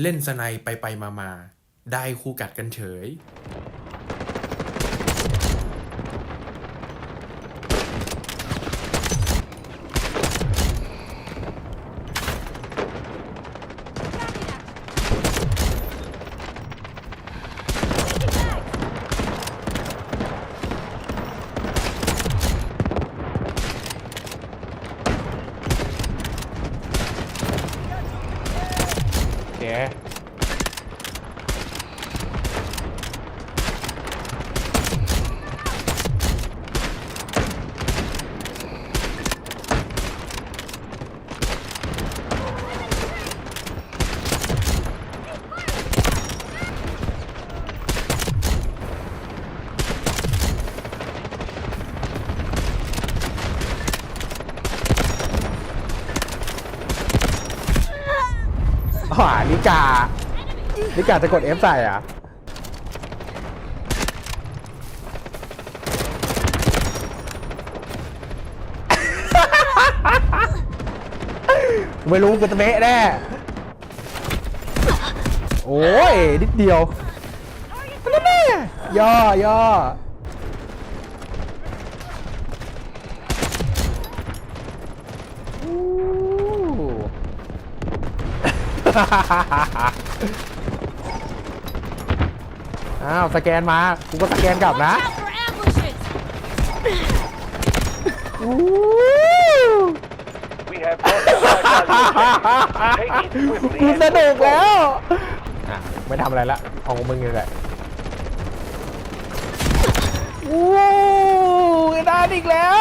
เล่นสไนไปไปมามา ได้คู่กัดกันเฉย โขวานิกา นิกาจะกด F ใส่อะไม่รู้กูจะเบะแน่ โอ้ย นิดเดียวนั่นแน่ย่อย่ออ อ้าวสแกนมา กูก็สแกนกลับนะ Watch out for ambushes! อู้ We have lost the high value objective. Take it กู swiftly ส and นุก move แล้ว forward. อะไม่ทำอะไรละเอาของมึงนี่แหละอู้ได้อีกแล้ว